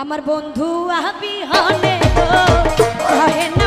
আমার বন্ধু আবি হনে গো কহে